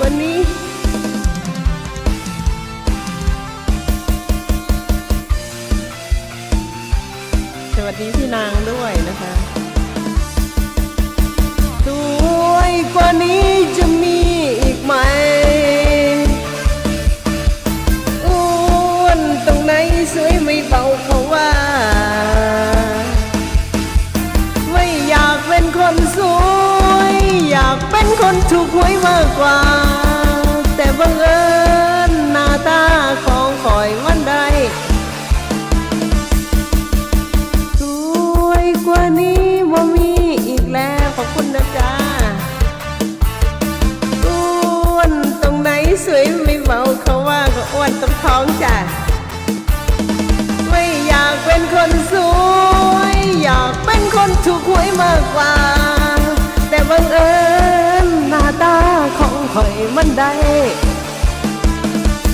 วันนี้สวัสดีพี่นางด้วยนะคะสวยกว่านี้จะมีอีกไหม ถูกหวยมากกว่า แต่บังเอิญหน้าตาของคอยมันได้สวยกว่านี้ว่ามีอีกแล้วขอบคุณนะจ๊ะอ้วนตรงไหนสวยไม่เบาเขาว่าก็อ้วนตรงท้องจ้ะไม่อยากเป็นคนสวย อยากเป็นคนถูกหวยมากกว่า ข่อยมันได้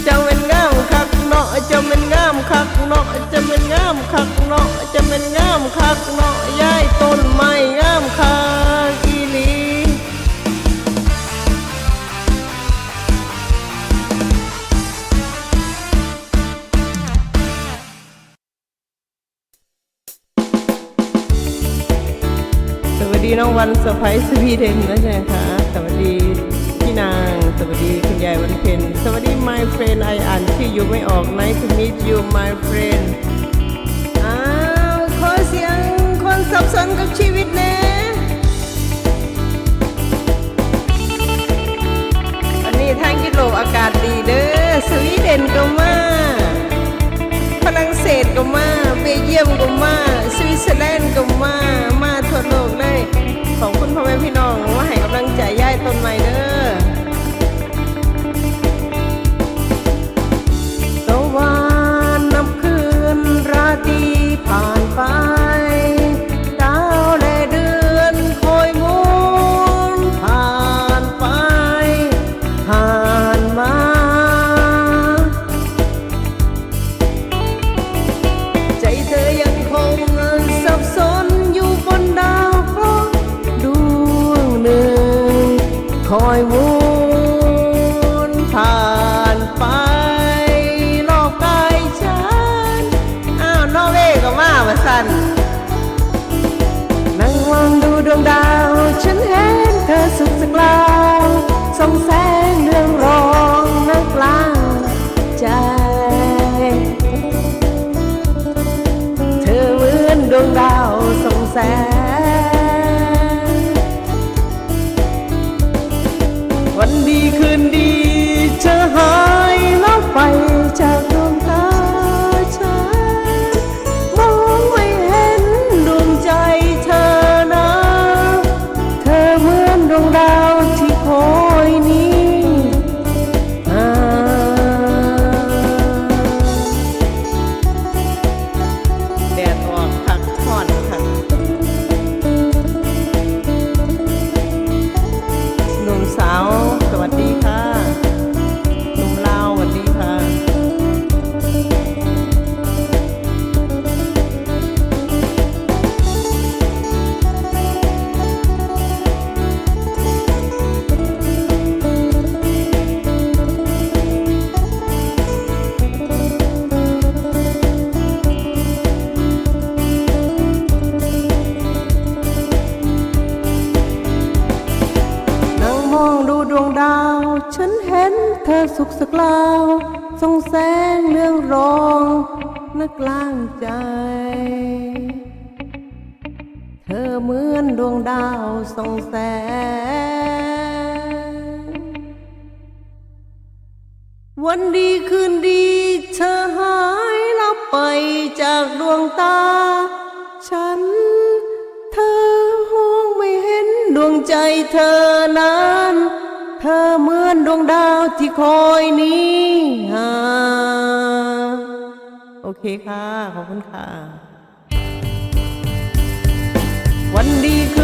จะเป็นงามคักเนาะเจะเป็นงามคักเนาะเจะเป็นงามคักเนาะเจะเป็นงามคักเนาะย้ายต้นไม้งามคักอีหลีสวัสดีน้องวันสไปซ์สวีเดนนะใช่ไหมคะสวัสดีพี่นา วัสดีคุณยายวันเพ็ญสวัสดี my friend ไออ่านที่อยู่ไม่ออก nice to meet you my friend อ้าวขอเสียงคนสับสนกับชีวิตแน่วันนี้ทางยุโรปอากาศดีเด้อสวีเดนก็มา อยวนผ่านไปรอบกายฉัน อ้าวนอกเวก็มาว่าสัน คืนดี สุขสกลาวส่องแสงเรื่องรองนักกลางใจ เธอเหมือนดวงดาวส่องแสง วันดีคืนดีเธอหายลับไปจากดวงตา ฉันเธอห้องไม่เห็นดวงใจเธอนั้น เธอเหมือนดวงดาวที่คอยนี้หาโอเคค่ะ ขอบคุณค่ะ วันดีคือ